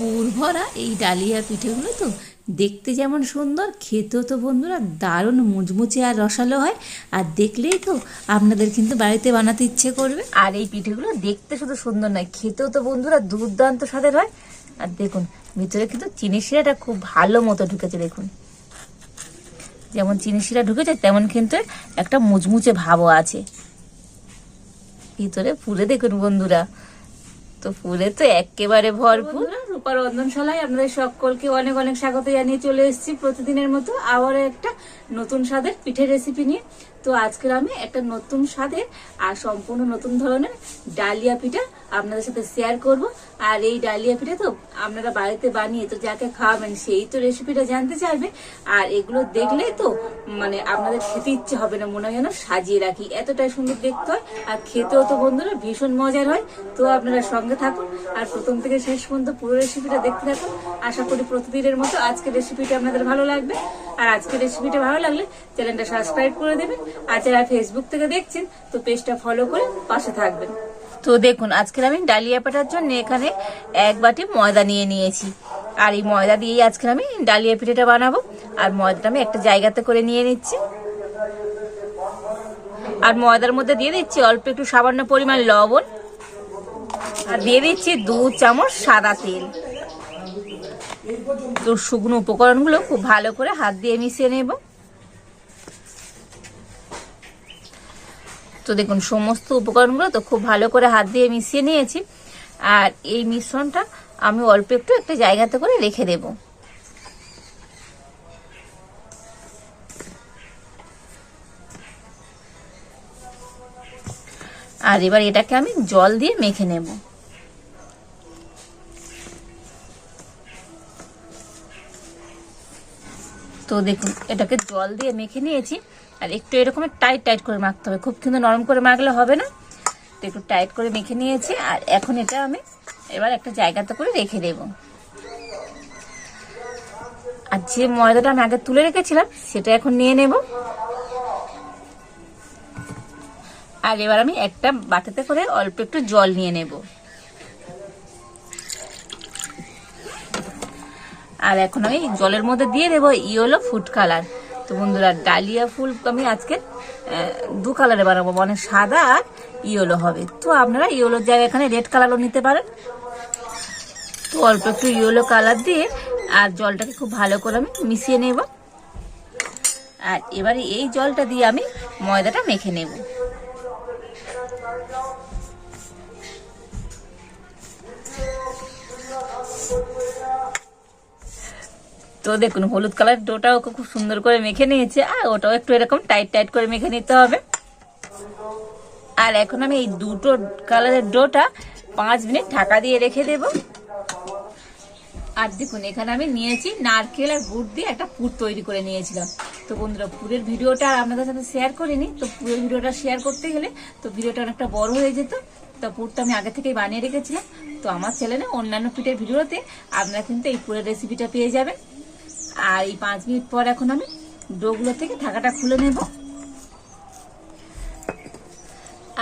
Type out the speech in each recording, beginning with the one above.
পুর ভরা এই ডালিয়া পিঠেগুলো তো দেখতে যেমন সুন্দর খেতেও তো বন্ধুরা দারুণ মুচমুচে আর রসালো হয়। আর দেখলেই তো আপনাদের কিন্তু বাড়িতে বানাতে ইচ্ছে করবে। আর এই পিঠেগুলো দেখতে শুধু সুন্দর নয় খেতেও তো বন্ধুরা দুর্দান্ত স্বাদের হয়। আর দেখুন ভিতরে কিন্তু চিনি শিরাটা খুব ভালো মতো ঢুকেছে দেখুন। যেমন চিনি শিরা ঢুকেছে তেমন কিন্তু একটা মুচমুচে ভাবও আছে। ভিতরে পুরে দেখুন বন্ধুরা তো ফুলে তো একেবারে ভরপুর। রূপার রন্ধনশালায় আপনাদের সকলকে অনেক অনেক স্বাগত জানিয়ে চলে এসেছি প্রতিদিনের মতো আবারও একটা নতুন স্বাদের পিঠে রেসিপি নিয়ে। তো আজকের আমি একটা নতুন স্বাদের আর সম্পূর্ণ নতুন ধরনের ডালিয়া পিঠা আপনাদের সাথে শেয়ার করব। আর এই ডালিয়া পিঠা তো আপনারা বাড়িতে বানিয়ে তো যাকে খাওয়াবেন, সেই তো রেসিপিটা জানতে চাইবে। আর এগুলো দেখলেই তো মানে আপনাদের খেতে ইচ্ছে হবে না, মনে হয় যেন সাজিয়ে রাখি। এতটাই সুন্দর দেখতে হয়, আর খেতেও তো বন্ধুরা ভীষণ মজার হয়। তো আপনারা সঙ্গে থাকুন, আর প্রথম থেকে শেষ পর্যন্ত পুরো রেসিপিটা দেখতে থাকুন। আশা করি প্রতিদিনের মতো আজকের রেসিপিটা আপনাদের ভালো লাগবে। আর আজকের রেসিপিটা ভালো লাগলে চ্যানেলটা সাবস্ক্রাইব করে দেবেন। আর যারা ফেসবুক থেকে দেখছেন, তো পেজটা ফলো করে পাশে থাকবেন। তো দেখুন, আজকের আমি ডালিয়া পাটার জন্য এখানে এক বাটি ময়দা নিয়ে নিয়েছি। আর এই ময়দা দিয়েই আজকে আমি ডালিয়া পিঠাটা বানাবো। আর ময়দাটা আমি একটা জায়গাতে করে নিয়ে নিচ্ছি। আর ময়দার মধ্যে দিয়ে দিচ্ছি অল্প একটু সামান্য পরিমাণ লবণ। আর দিয়ে দিচ্ছি দু চামচ সাদা তেল। তো শুকনো উপকরণগুলো খুব ভালো করে হাত দিয়ে মিশিয়ে নেব। তো দেখুন, সমস্ত উপকরণগুলো তো খুব ভালো করে হাত দিয়ে মিশিয়ে নিয়েছি। আর এই মিশ্রণটা আমি অল্প একটু একটা জায়গাতে করে রেখে দেব। আর এবার এটাকে আমি জল দিয়ে মেখে নেব। তো দেখুন, এটাকে জল দিয়ে মেখে নিয়েছি। আর একটু এরকম টাইট টাইট করে মাখতে হবে। খুব কিন্তু নরম করে মাখলে হবে না। তো একটু টাইট করে মেখে নিয়েছি। আর এখন এটা আমি এবার একটা জায়গাতে করে রেখে দেব। আর যে ময়দাটা আমি আগে তুলে রেখেছিলাম, সেটা এখন নিয়ে নেব। আর এবার আমি একটা বাটিতে করে অল্প একটু জল নিয়ে নেব। আর এখন আমি জলের মধ্যে দিয়ে দেবো ইয়েলো ফুড কালার। তো বন্ধুরা, ডালিয়া ফুল আমি আজকে দু কালারে বানাবো। মানে সাদা আর ইয়েলো হবে। তো আপনারা ইয়েলোর জায়গায় এখানে রেড কালারও নিতে পারেন। তো অল্প একটু ইয়েলো কালার দিয়ে, আর জলটাকে খুব ভালো করে আমি মিশিয়ে নেব। আর এবারে এই জলটা দিয়ে আমি ময়দাটা মেখে নেব। তো দেখুন, হলুদ কালার ডোটাও খুব সুন্দর করে মেখে নিয়েছে, আর ওটাও একটু এরকম টাইট টাইট করে মেখে নিতে হবে। আর এখন আমি এই দুটো কালারের ডোটা পাঁচ মিনিট ঢাকা দিয়ে রেখে দেব। আর দেখুন, এখানে আমি নিয়েছি নারকেল আর গুড় দিয়ে একটা পুর তৈরি করে নিয়েছিলাম। তো বন্ধুরা, পুরের ভিডিওটা আর আপনাদের সাথে শেয়ার করিনি, তো পুরের ভিডিওটা শেয়ার করতে গেলে তো ভিডিওটা অনেকটা বড় হয়ে যেত। তো পুরটা আমি আগে থেকেই বানিয়ে রেখেছিলাম। তো আমার চ্যানেলে অন্যান্য পিঠের ভিডিওতে আপনারা কিন্তু এই পুরের রেসিপিটা পেয়ে যাবেন। আর এই পাঁচ মিনিট পর এখন আমি ডোগুলো থেকে ঢাকাটা খুলে নেব।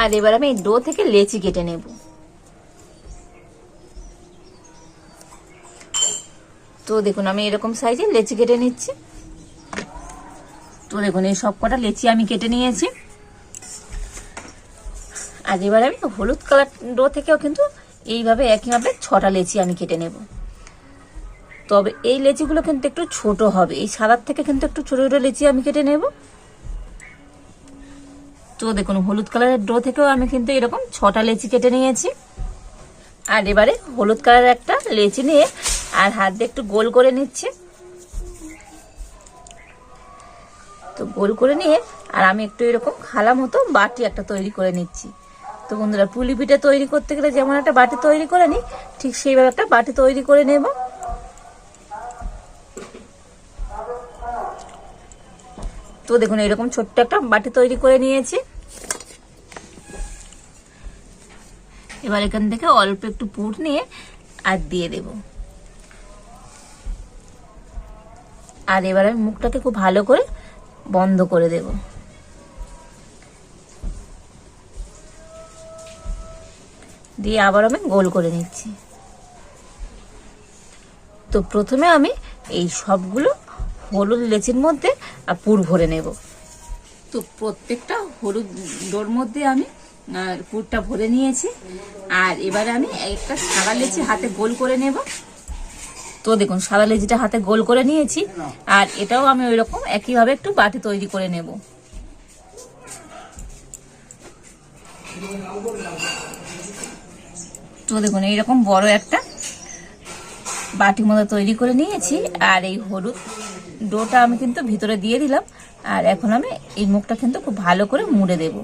আর এবার আমি এই ডো থেকে লেচি কেটে নেব। তো দেখুন, আমি এরকম সাইজে লেচি কেটে নিচ্ছি। তো দেখুন, এই সব কটা লেচি আমি কেটে নিয়েছি। আর এবার আমি হলুদ কালার ডো থেকেও কিন্তু এইভাবে একইভাবে ছটা লেচি আমি কেটে নেব। তবে এই লেচিগুলো কিন্তু একটু ছোট হবে। এই সাদার থেকে কিন্তু একটু ছোট ছোট লেচি আমি কেটে নেব। তো দেখুন, হলুদ কালারের ডো থেকেও আমি কিন্তু এরকম ছটা লেচি কেটে নিয়েছি। আর এবারে হলুদ কালারের একটা লেচি নিয়ে আর হাত দিয়ে একটু গোল করে নিচ্ছি। তো গোল করে নিয়ে আর আমি একটু এরকম খালা মতো বাটি একটা তৈরি করে নিচ্ছি। তো বন্ধুরা, পুলি পিঠে তৈরি করতে গেলে যেমন একটা বাটি তৈরি করে নিই, ঠিক সেইভাবে একটা বাটি তৈরি করে নেব। তো দেখুন, এরকম ছোট্ট একটা বাটি তৈরি করে নিয়েছি। এবার এখান থেকে অল্প একটু পুর নিয়ে আর দিয়ে দেব। আর এবার আমি মুখটাকে খুব ভালো করে বন্ধ করে দেব। দিয়ে আবার আমি গোল করে নিচ্ছি। তো প্রথমে আমি এই সবগুলো হলুদ লেচির মধ্যে আহ, পুর ভরে নেব। তো প্রত্যেকটা হলুদ ডোর মধ্যে আমি পুরটা ভরে নিয়েছি। আর এবারে আমি একটা সাদা লেচি হাতে গোল করে নেব। তো দেখুন সাদা লেচিটা হাতে গোল করে নিয়েছি। আর এটাও আমি ওই রকম একইভাবে একটু বাটি তৈরি করে নেব। তো দেখুন এইরকম বড় একটা বাটির মতো তৈরি করে নিয়েছি। আর এই হলুদ ডোটা আমি কিন্তু ভিতরে দিয়ে দিলাম, আর এখন আমি এই মুখটা কিন্তু খুব ভালো করে মুড়ে দেব।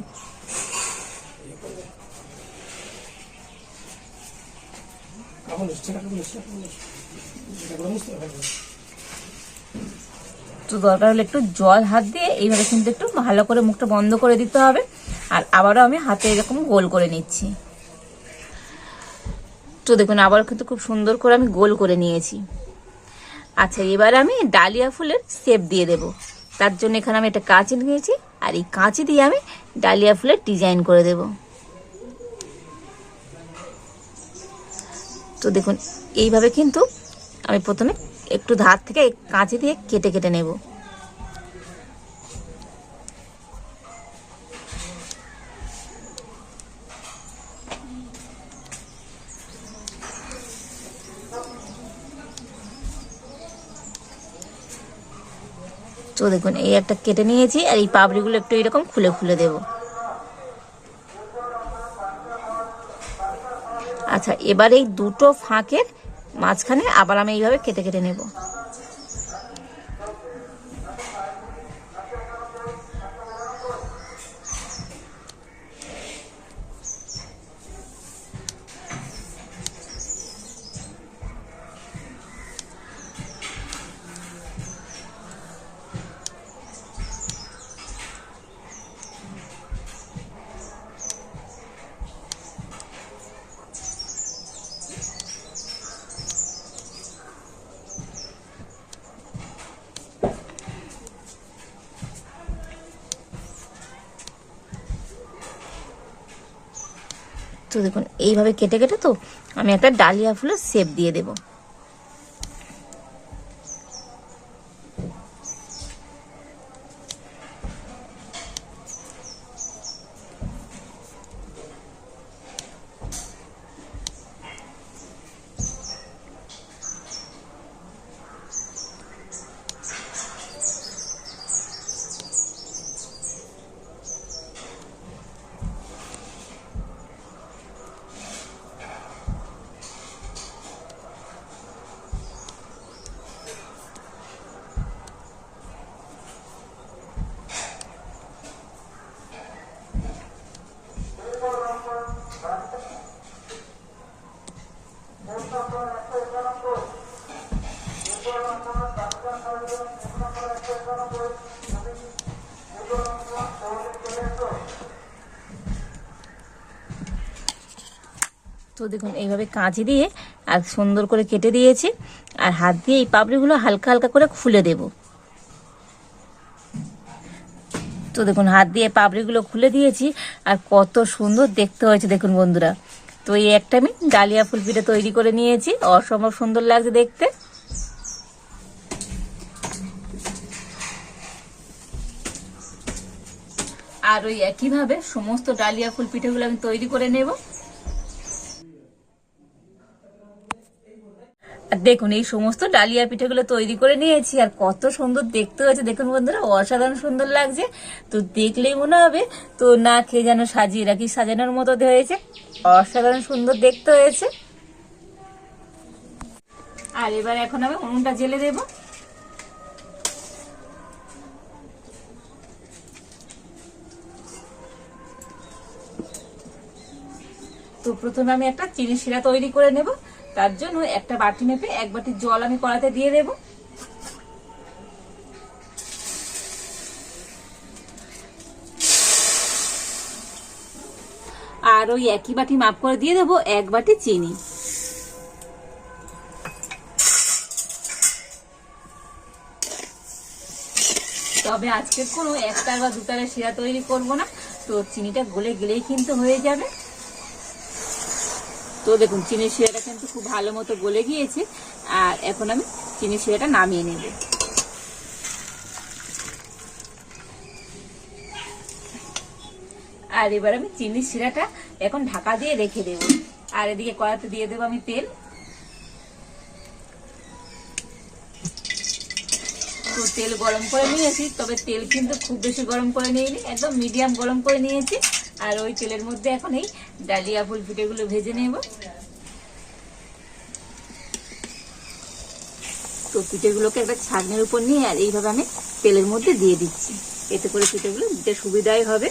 তো দরকার হলে একটু জল হাত দিয়ে এইভাবে কিন্তু একটু ভালো করে মুখটা বন্ধ করে দিতে হবে, আর আবারও আমি হাতে এরকম গোল করে নিচ্ছি। তো দেখুন আবার কিন্তু খুব সুন্দর করে আমি গোল করে নিয়েছি। আচ্ছা এবার আমি ডালিয়া ফুলের শেপ দিয়ে দেব। তার জন্য এখানে আমি একটা কাঁচি নিয়েছি, আর এই কাঁচি দিয়ে আমি ডালিয়া ফুলের ডিজাইন করে দেব। তো দেখুন, এইভাবে কিন্তু আমি প্রথমে একটু ধার থেকে কাঁচি দিয়ে কেটে কেটে নেব। তো দেখুন, এই একটা কেটে নিয়েছি আর এই পাপড়িগুলো একটু এরকম খুলে খুলে দেব। আচ্ছা এবার এই দুটো ফাঁকের মাঝখানে আবার আমি এইভাবে কেটে কেটে নেব। তো দেখুন এইভাবে কেটে কেটে তো আমি একটা ডালিয়া ফুলের সেপ দিয়ে দেব। তো দেখুন, এইভাবে কাঁচি দিয়ে আর সুন্দর করে কেটে দিয়েছি। আর হাত দিয়ে এই পাপড়িগুলো হালকা হালকা করে খুলে দেব। তো দেখুন, হাত দিয়ে পাপড়িগুলো খুলে দিয়েছি আর কত সুন্দর দেখতে হয়েছে, দেখুন বন্ধুরা। তো এই একটা আমি ডালিয়া ফুল পিঠে তৈরি করে নিয়েছি। অসম্ভব সুন্দর লাগছে দেখতে। আর ওই একইভাবে সমস্ত ডালিয়া ফুল পিঠেগুলো আমি তৈরি করে নেব। দেখুন, এই সমস্ত ডালিয়া পিঠেগুলো তৈরি করে নিয়েছি, আর কত সুন্দর দেখতে হয়েছে। দেখুন বন্ধুরা, অসাধারণ সুন্দর লাগছে। তো দেখলেই মনে হবে, তো না খেয়ে যেন সাজিয়ে রাখি, সাজানোর মতো হয়েছে। অসাধারণ সুন্দর দেখতে হয়েছে। আর এবার এখন আমি উনুনটা জেলে দেব। তো প্রথমে আমি একটা চিনি শিরা তৈরি করে নেব। তার জন্য একটা বাটি মেপে এক বাটি জল আমি কড়াতে দিয়ে দেব। আর ওই একই বাটি মাপ করে দিয়ে দেবো এক বাটি চিনি। তবে আজকে কোনো একটার বা দুটারের শিরা তৈরি করব না। তো চিনিটা গলে গেলেই কিন্তু হয়ে যাবে। তো দেখুন, চিনি শিরাটা কিন্তু খুব ভালো মতো গলে গিয়েছে, আর এখন আমি চিনি শিরাটা নামিয়ে নেব। আর এবার আমি চিনি শিরাটা এখন ঢাকা দিয়ে রেখে দেবো। আর এদিকে কড়াতে দিয়ে দেবো আমি তেল। তো তেল গরম করে নিয়েছি, তবে তেল কিন্তু খুব বেশি গরম করে নিইনি, একদম মিডিয়াম গরম করে নিয়েছি। আর ওই তেলের মধ্যে এখন এই ডালিয়া ফুল পিঠেগুলো ভেজে নেব। তো পিঠেগুলোকে একটা ছাগনের উপর নিয়ে আর এইভাবে আমি তেলের মধ্যে দিয়ে দিচ্ছি। এতে করে পিঠেগুলো দিতে সুবিধাই হবে।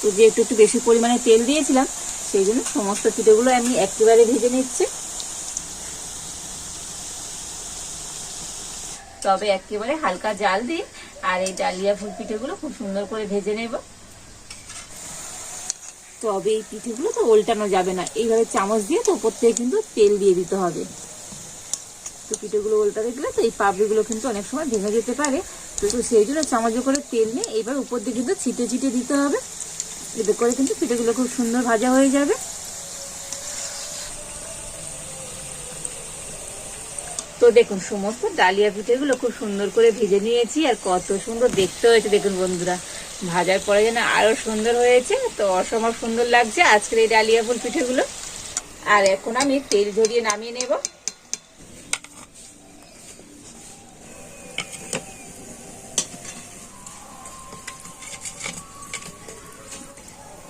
তো যেহেতু একটু বেশি পরিমাণে তেল দিয়েছিলাম, সেই জন্য সমস্ত পিঠেগুলো আমি একেবারে ভেজে নিচ্ছি। তবে একেবারে হালকা জাল দিই আর এই ডালিয়া ফুল পিঠেগুলো খুব সুন্দর করে ভেজে নেব। তবে এই পিঠেগুলো তো উল্টানো যাবে না। এইভাবে চামচ দিয়ে তো উপর থেকে কিন্তু তেল দিয়ে দিতে হবে। তো পিঠেগুলো উল্টাতে গেলে তো এই পাপড়িগুলো কিন্তু অনেক সময় ভেঙে যেতে পারে। তো তো সেই জন্য চামচে করে তেল নিয়ে এইবার উপর দিয়ে কিন্তু ছিটে ছিটে দিতে হবে। এতে করে কিন্তু পিঠেগুলো খুব সুন্দর ভাজা হয়ে যাবে। তো দেখুন, সমস্ত ডালিয়া পিঠেগুলো খুব সুন্দর করে ভেজে নিয়েছি আর কত সুন্দর দেখতে হয়েছে। দেখুন বন্ধুরা, ভাজার পরে যেন আরও সুন্দর হয়েছে, তো অসম্ভব সুন্দর লাগছে আজকের এই ডালিয়া ফুল পিঠেগুলো। আর এখন আমি তেল ঝরিয়ে নামিয়ে নেব।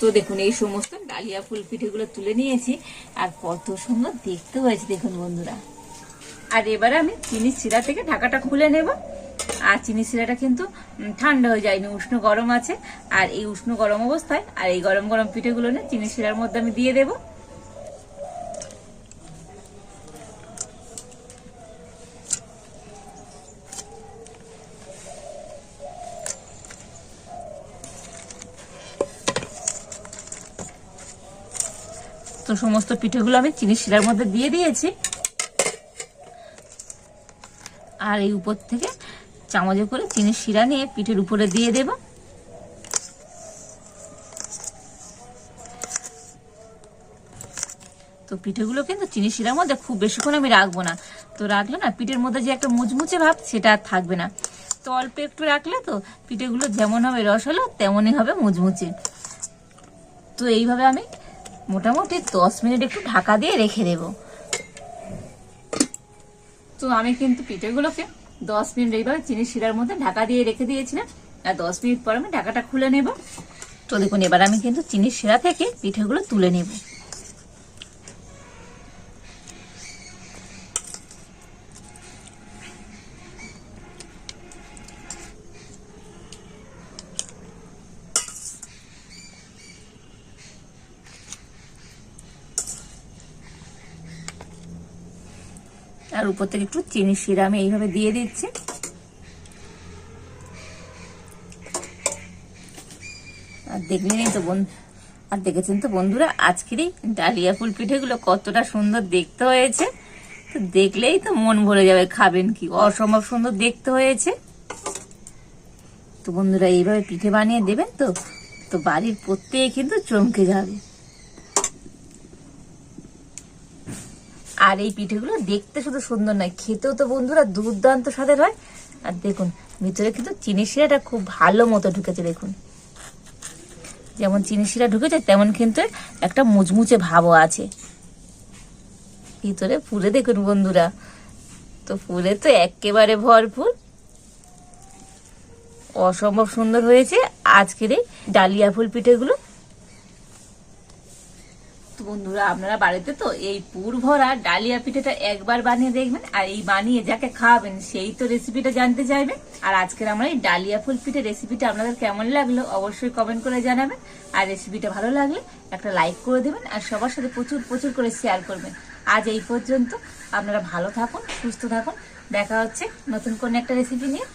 তো দেখুন, এই সমস্ত ডালিয়া ফুল পিঠেগুলো তুলে নিয়েছি আর কত সুন্দর দেখতে হয়েছে। দেখুন বন্ধুরা। আর এবারে আমি চিনি শিরা থেকে ঢাকাটা খুলে নেব। আর চিনি শিরাটা কিন্তু ঠান্ডা হয়ে যায়নি, উষ্ণ গরম আছে। আর এই উষ্ণ গরম অবস্থায় আর এই গরম গরম পিঠেগুলো না চিনি শিরার মধ্যে আমি দিয়ে দেব। তো সমস্ত পিঠেগুলো আমি চিনি শিরার মধ্যে দিয়ে দিয়েছি। আর এই উপর থেকে চামচে করে চিনির শিরা নিয়ে পিঠের উপরে দিয়ে দেব। তো পিঠেগুলো কিন্তু চিনি শিরার মধ্যে খুব বেশিক্ষণ আমি রাখব না। তো রাখলে না পিঠের মধ্যে যে একটা মুচমুচে ভাব সেটা আর থাকবে না। তো অল্প একটু রাখলে তো পিঠেগুলো যেমন হবে রস হলো তেমনই হবে মুচমুচে। তো এইভাবে আমি মোটামুটি দশ মিনিট একটু ঢাকা দিয়ে রেখে দেবো। তো আমি কিন্তু পিঠেগুলোকে দশ মিনিট এইভাবে চিনি শিরার মধ্যে ঢাকা দিয়ে রেখে দিয়েছিলাম। আর দশ মিনিট পর আমি ঢাকাটা খুলে নেব। তো দেখুন, এবার আমি কিন্তু চিনির শিরা থেকে পিঠেগুলো তুলে নেব। আর উপর থেকে একটু চিনি শিরা আমি এইভাবে দিয়ে দিচ্ছি। আর দেখলেনই তো বন্ধু আর দেখেছেন তো বন্ধুরা, আজকের এই ডালিয়া ফুল পিঠেগুলো কতটা সুন্দর দেখতে হয়েছে। তো দেখলেই তো মন ভরে যাবে, খাবেন কি? অসম্ভব সুন্দর দেখতে হয়েছে। তো বন্ধুরা, এইভাবে পিঠে বানিয়ে দেবেন তো তো বাড়ির প্রত্যেকে কিন্তু চমকে যাবে। আর এই পিঠেগুলো দেখতে শুধু সুন্দর নয়, খেতেও তো বন্ধুরা দুর্দান্ত স্বাদের হয়। আর দেখুন, ভিতরে কিন্তু চিনি শিরাটা খুব ভালো মতো ঢুকেছে, দেখুন। যেমন চিনি শিরা ঢুকেছে, তেমন কিন্তু একটা মুচমুচে ভাবও আছে। ভিতরে পুরে দেখুন বন্ধুরা, তো পুরে তো একেবারে ভরপুর। অসম্ভব সুন্দর হয়েছে আজকের এই ডালিয়া ফুল পিঠেগুলো। বন্ধুরা, আপনারা বাড়িতে তো এই পুর ভরা ডালিয়া পিঠেটা একবার বানিয়ে দেখবেন, আর এই বানিয়ে যাকে খাওয়াবেন সেই তো রেসিপিটা জানতে চাইবে। আর আজকের আমরা এই ডালিয়া ফুল পিঠে রেসিপিটা আপনাদের কেমন লাগল অবশ্যই কমেন্ট করে জানাবেন। আর রেসিপিটা ভালো লাগলে একটা লাইক করে দেবেন, আর সবার সাথে প্রচুর প্রচুর করে শেয়ার করবেন। আজ এই পর্যন্ত আপনারা ভালো থাকুন, সুস্থ থাকুন। দেখা হচ্ছে নতুন কোন একটা রেসিপি নিয়ে।